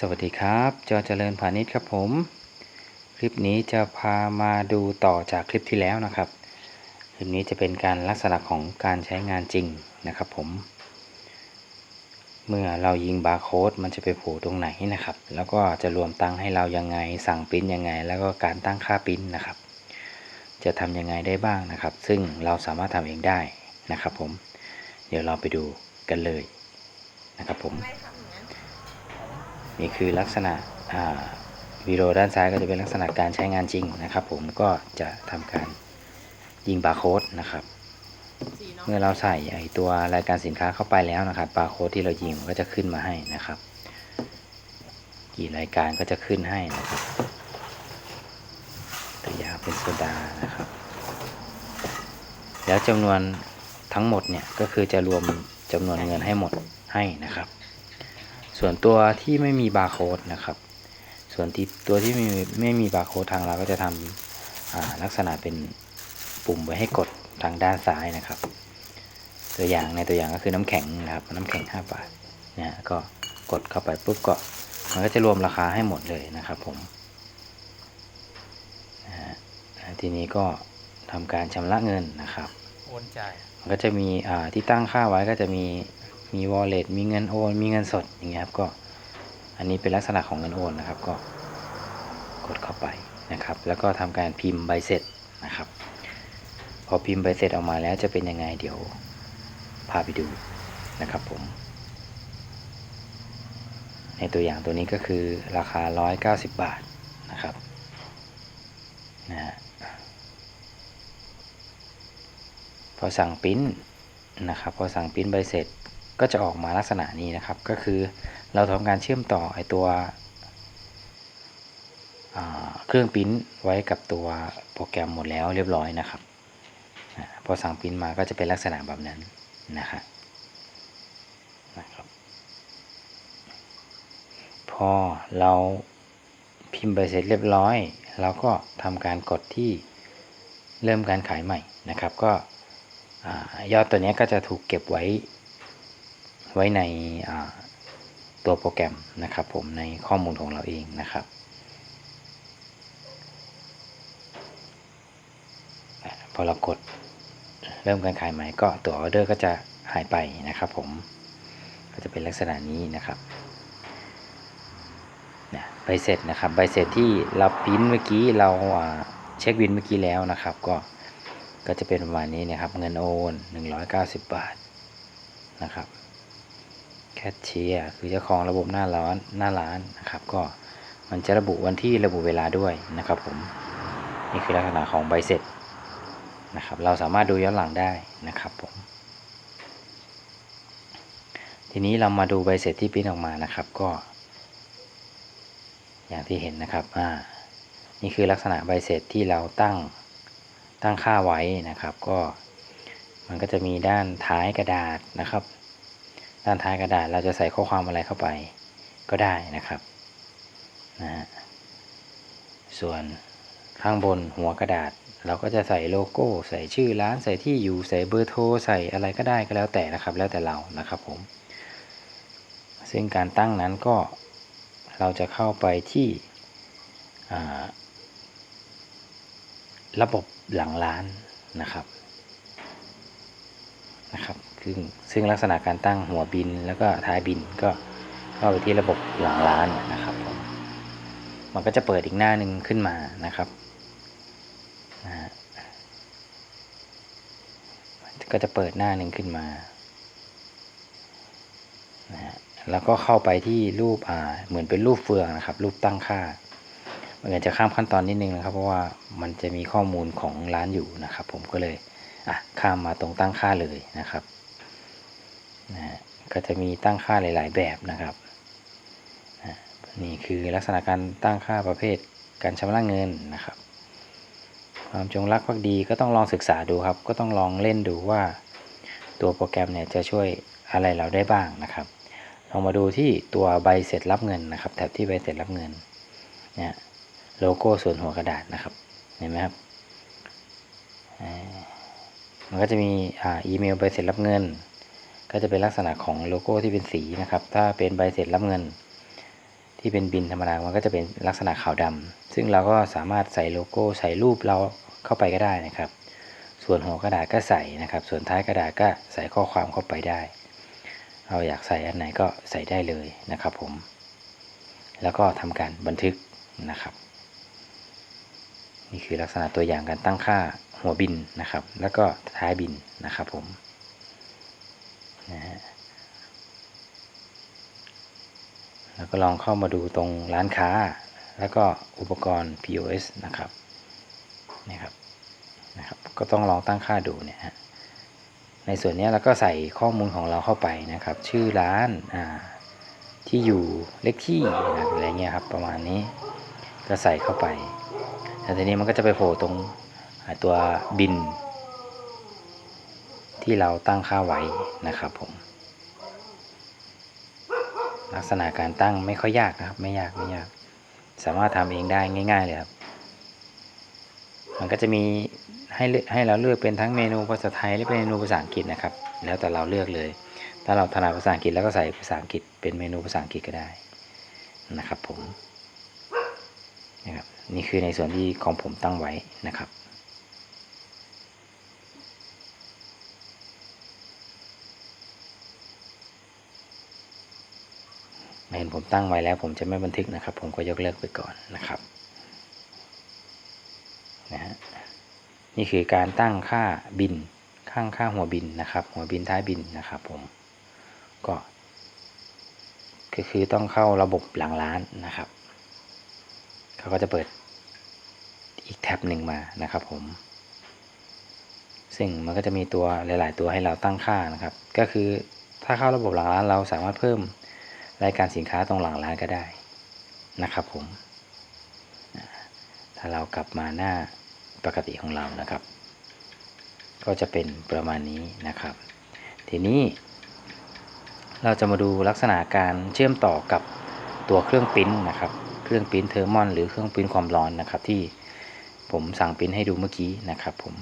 สวัสดีครับ จอเจริญพาณิชย์ครับผม คลิปนี้จะพามาดูต่อจากคลิปที่แล้วนะครับ คลิปนี้จะเป็นการลักษณะของการใช้งานจริงนะครับผม เมื่อเรายิงบาร์โค้ดมันจะไปโผล่ตรงไหนนะครับ แล้วก็จะรวมตังให้เรายังไง สั่งปริ้นยังไง แล้วก็การตั้งค่าปริ้นนะครับ จะทำยังไงได้บ้างนะครับ ซึ่งเราสามารถทำเองได้นะครับผม เดี๋ยวเราไปดูกันเลยนะครับผม นี่คือลักษณะวิดีโอด้านซ้ายก็จะเป็นลักษณะการใช้งานจริงนะครับ ผมก็จะทำการยิงบาร์โค้ดนะครับ เมื่อเราใส่ไอตัวรายการสินค้าเข้าไปแล้วนะครับบาร์โค้ดที่เรายิงก็จะขึ้นมาให้นะครับ กี่รายการก็จะขึ้นให้นะครับตัวอย่างเป็นโซดานะครับ แล้วจำนวนทั้งหมดเนี่ยก็คือจะรวมจำนวนเงินให้หมดให้นะครับ ส่วนตัวที่ไม่มีบาร์โค้ดนะครับ ส่วนที่ตัวที่ไม่มีไม่มีบาร์โค้ดทางเราก็จะทำอ่าลักษณะเป็นปุ่มไว้ให้กดทางด้านซ้ายนะครับ ตัวอย่างในตัวอย่างก็คือน้ำแข็งนะครับ น้ำแข็ง 5 บาทนะฮะก็กดเข้าไปปุ๊บก็มันก็จะรวมราคาให้หมดเลยนะครับผมนะฮะทีนี้ก็ทำการชำระเงินนะครับโอนจ่ายมันก็จะมีอ่าที่ตั้งค่าไว้ก็จะมี มี wallet มีเงินโอน มีเงินสดอย่างเงี้ยครับก็อันนี้เป็นลักษณะของเงินโอนนะครับก็กดเข้าไปนะครับ แล้วก็ทำการพิมพ์ใบเสร็จนะครับ พอพิมพ์ใบเสร็จออกมาแล้วจะเป็นยังไงเดี๋ยวพาไปดูนะครับผม ในตัวอย่างตัวนี้ก็คือราคา 190 บาทนะครับนะฮะพอสั่งปิ้นนะครับ พอสั่งปิ้นใบเสร็จ ก็จะออกมาลักษณะนี้นะครับ ก็คือเราทำการเชื่อมต่อไอตัวเครื่องปริ้นไว้กับตัวโปรแกรมหมดแล้วเรียบร้อยนะครับพอสั่งปริ้นมาก็จะเป็นลักษณะแบบนั้นนะครับนะครับพอเราพิมพ์ใบเสร็จเรียบร้อย เราก็ทำการกดที่เริ่มการขายใหม่นะครับ ก็อยอดตัวนี้ก็จะถูกเก็บไว้ ไว้ในตัวโปรแกรมนะครับผมในข้อมูลของเราเองนะครับพอเรากดเริ่มการขายใหม่ก็ตัวออเดอร์ก็จะหายไปนะครับผมก็จะเป็นลักษณะนี้นะครับใบเสร็จนะครับใบเสร็จที่เราปริ้นเมื่อกี้เราเช็คบินเมื่อกี้แล้วนะครับ ก็ก็จะเป็นประมาณนี้นะครับเงินโอน 190 บาทนะครับ ชเชียร์คือเจ้าของระบบหน้าร้านหน้าร้านนะครับ ก็มันจะระบุวันที่ระบุเวลาด้วยนะครับผมนี่คือลักษณะของใบเสร็จนะครับ เราสามารถดูย้อนหลังได้นะครับผมทีนี้เรามาดูใบเสร็จที่ปริ้นออกมานะครับก็ อย่างที่เห็นนะครับอ่านี่คือลักษณะใบเสร็จที่เราตั้งตั้งค่าไว้นะครับ ก็มันก็จะมีด้านท้ายกระดาษนะครับ ด้านท้ายกระดาษเราจะใส่ข้อความอะไรเข้าไปก็ได้นะครับนะฮะส่วนข้างบนหัวกระดาษ เราก็จะใส่โลโก้ ใส่ชื่อร้านใส่ที่อยู่ใส่เบอร์โทรใส่อะไรก็ได้ก็แล้วแต่นะครับ แล้วแต่เรานะครับผม ซึ่งการตั้งนั้นก็เราจะเข้าไปที่ระบบหลังร้านนะครับนะครับ ซึ่งซึ่งลักษณะการตั้งหัวบินแล้วก็ท้ายบินก็เข้าไปที่ระบบหลังร้านนะครับผมมันก็จะเปิดอีกหน้าหนึ่งขึ้นมานะครับนะก็จะเปิดหน้าหนึ่งขึ้นมานะฮะแล้วก็เข้าไปที่รูปอ่าเหมือนเป็นรูปเฟืองนะครับ รูปตั้งค่ามันอาจจะข้ามขั้นตอนนิดนึงนะครับ เพราะว่ามันจะมีข้อมูลของร้านอยู่นะครับ ผมก็เลยอะข้ามมาตรงตั้งค่าเลยนะครับ นะก็จะมีตั้งค่าหลาย ๆ แบบนะครับนี่คือลักษณะการตั้งค่าประเภทการชำระเงินนะครับ ความจงรักภักดีก็ต้องลองศึกษาดูครับ ก็ต้องลองเล่นดูว่า ตัวโปรแกรมเนี่ยจะช่วยอะไรเราได้บ้างนะครับลองมาดูที่ตัวใบเสร็จรับเงินนะครับ แถบที่ใบเสร็จรับเงินเนี่ยโลโก้ส่วนหัวกระดาษนะครับเห็นไหมครับมันก็จะมีออีเมลใบเสร็จรับเงิน ก็จะเป็นลักษณะของโลโก้ที่เป็นสีนะครับ ถ้าเป็นใบเสร็จรับเงินทที่เป็นบินธรรมดา มันก็จะเป็นลักษณะขาวดำซึ่งเราก็สามารถใส่โลโก้ใส่รูปเราเข้าไปก็ได้นะครับ ส่วนหัวกระดาษก็ใส่นะครับ ส่วนท้ายกระดาษก็ใส่ข้อความเข้าไปได้ เราอยากใส่อันไหนก็ใส่ได้เลยนะครับผม แล้วก็ทำการบันทึกนะครับ นี่คือลักษณะตัวอย่างการตั้งค่าหัวบินนะครับ แล้วก็ท้ายบินนะครับผม นะฮะแล้วก็ลองเข้ามาดูตรงร้านค้า แล้วก็อุปกรณ์ POS นะครับนี่ครับนะครับ ก็ต้องลองตั้งค่าดูเนี่ยในส่วนนี้เราก็ใส่ข้อมูลของเราเข้าไปนะครับ ชื่อร้านอ่าที่อยู่เลขที่อะไรเงี้ยครับประมาณนี้ก็ใส่เข้าไปแล้วทีนี้มันก็จะไปโผล่ตรงตัวบิน ที่เราตั้งค่าไว้นะครับผม ลักษณะการตั้งไม่ค่อยยากนะครับ ไม่ยากไม่ยาก สามารถทำเองได้ง่าย ๆ เลยครับ มันก็จะมีให้ให้เราเลือกเป็นทั้งเมนูภาษาไทยหรือเป็นเมนูภาษาอังกฤษนะครับ แล้วแต่เราเลือกเลย ถ้าเราถนัดภาษาอังกฤษแล้วก็ใส่ภาษาอังกฤษเป็นเมนูภาษาอังกฤษก็ได้นะครับผมนะครับนี่คือในส่วนที่ของผมตั้งไว้นะครับ เห็นผมตั้งไว้แล้ว ผมจะไม่บันทึกนะครับ ผมก็ยกเลิกไปก่อนนะครับนะฮะนี่คือการตั้งค่าบินข้างค่าหัวบินนะครับ หัวบินท้ายบินนะครับ ผมก็ก็คือต้องเข้าระบบหลังร้านนะครับเขาก็จะเปิดอีกแท็บหนึ่งมานะครับ ผม ซึ่งมันก็จะมีตัวหลาย ๆ ตัวให้เราตั้งค่านะครับ ก็คือถ้าเข้าระบบหลังร้านเราสามารถเพิ่ม รายการสินค้าตรงหลังร้านก็ได้นะครับผม ถ้าเรากลับมาหน้าปกติของเรานะครับ ก็จะเป็นประมาณนี้นะครับ ทีนี้ เราจะมาดูลักษณะการเชื่อมต่อกับตัวเครื่องปิ้นนะครับ เครื่องปิ้นเทอร์มอนหรือเครื่องปิ้นความร้อนนะครับ ที่ผมสั่งปิ้นให้ดูเมื่อกี้นะครับผม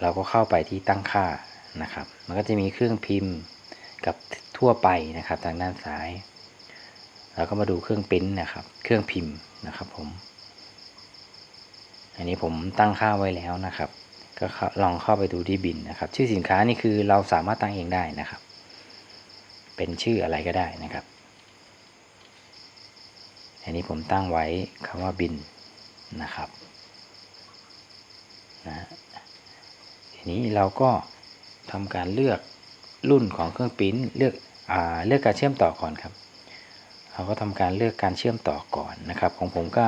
เราก็เข้าไปที่ตั้งค่านะครับ มันก็จะมีเครื่องพิมพ์กับ ทั่วไปนะครับ ทางด้านซ้ายเราก็มาดูเครื่องปริ้นนะครับ เครื่องพิมพ์นะครับผม อันนี้ผมตั้งค่าไว้แล้วนะครับ ก็ลองเข้าไปดูที่บินนะครับ ชื่อสินค้านี่คือเราสามารถตั้งเองได้นะครับ เป็นชื่ออะไรก็ได้นะครับ อันนี้ผมตั้งไว้คำว่าบินนะครับนะทีนี้เราก็ทำการเลือกรุ่นของเครื่องปริ้นเลือก เลือกการเชื่อมต่อก่อนครับ เราก็ทำการเลือกการเชื่อมต่อก่อนนะครับ ของผมก็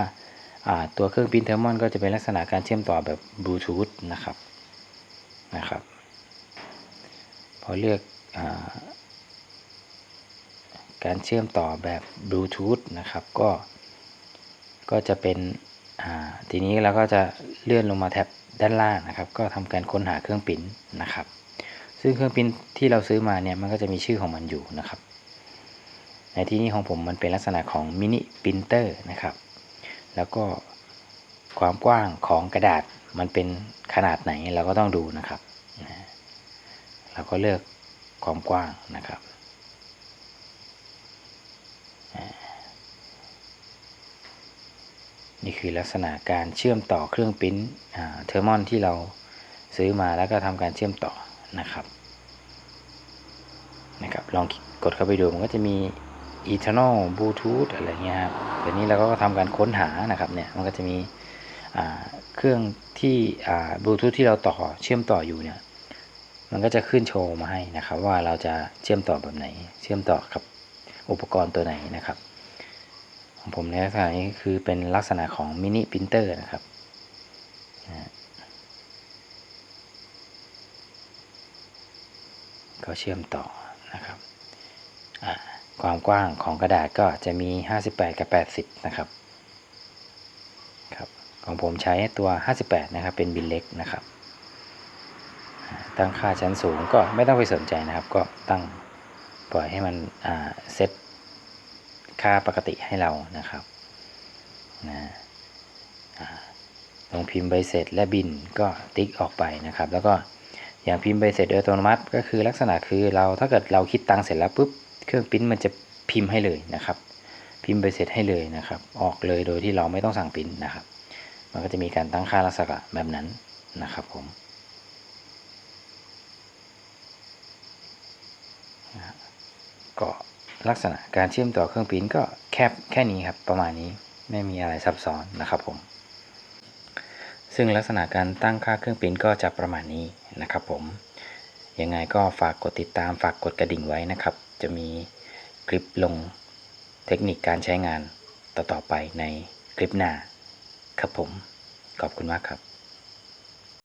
ตัวเครื่องปิ้นเทอร์มอนก็จะเป็นลักษณะการเชื่อมต่อแบบบลูทูธนะครับนะครับ พอเลือกอการเชื่อมต่อแบบบลูทูธนะครับก็ก็จะเป็นทีนี้เราก็จะเลื่อนลงมาแท็บด้านล่างนะครับ ก็ทำการค้นหาเครื่องปิ้นนะครับ ซึ่งเครื่องปริ้นที่เราซื้อมาเนี่ยมันก็จะมีชื่อของมันอยู่นะครับ ในที่นี้ของผมมันเป็นลักษณะของมินิปรินเตอร์นะครับ แล้วก็ความกว้างของกระดาษมันเป็นขนาดไหนเราก็ต้องดูนะครับเราก็เลือกความกว้างนะครับนี่คือลักษณะการเชื่อมต่อเครื่องปริ้นเทอร์มอนที่เราซื้อมาแล้วก็ทำการเชื่อมต่อนะครับ นะครับลองกดเข้าไปดูมันก็จะมี eternal bluetooth อะไรเงี้ยครับเดี๋ยวนี้เราก็ทำการค้นหานะครับเนี่ยมันก็จะมีเครื่องที่บลูทูธที่เราต่อเชื่อมต่ออยู่เนี่ยมันก็จะขึ้นโชว์มาให้นะครับ ว่าเราจะเชื่อมต่อแบบไหน เชื่อมต่อกับอุปกรณ์ตัวไหนนะครับของผมในลักษณะนี้คือเป็นลักษณะของมินิปรินเตอร์นะครับก็เชื่อมต่อ นะครับความกว้างของกระดาษก็จะมี 58 กับ 80 นะครับครับของผมใช้ตัว 58 นะครับ เป็นบินเล็กนะครับ ตั้งค่าชั้นสูงก็ไม่ต้องไปสนใจนะครับ ก็ตั้งปล่อยให้มันเซตค่าปกติให้เรานะครับนะลงพิมพ์ใบเสร็จและบินก็ติ๊กออกไปนะครับ แล้วก็ อย่างพิมพ์ใบเสร็จโดยอัตโนมัติ ก็คือลักษณะคือเราถ้าเกิดเราคิดตังเสร็จแล้วปุ๊บเครื่องพิมพ์มันจะพิมพ์ให้เลยนะครับ พิมพ์ไปเสร็จให้เลยนะครับ ออกเลยโดยที่เราไม่ต้องสั่งปริ้นนะครับ มันก็จะมีการตั้งค่าลักษณะแบบนั้นนะครับผมก็ลักษณะการเชื่อมต่อเครื่องปริ้นก็แคบแค่นี้ครับประมาณนี้ไม่มีอะไรซับซ้อนนะครับผม ซึ่งลักษณะการตั้งค่าเครื่องปิ้นก็จะประมาณนี้นะครับผม ยังไงก็ฝากกดติดตามฝากกดกระดิ่งไว้นะครับ จะมีคลิปลงเทคนิคการใช้งานต่อๆไปในคลิปหน้าครับผม ขอบคุณมากครับ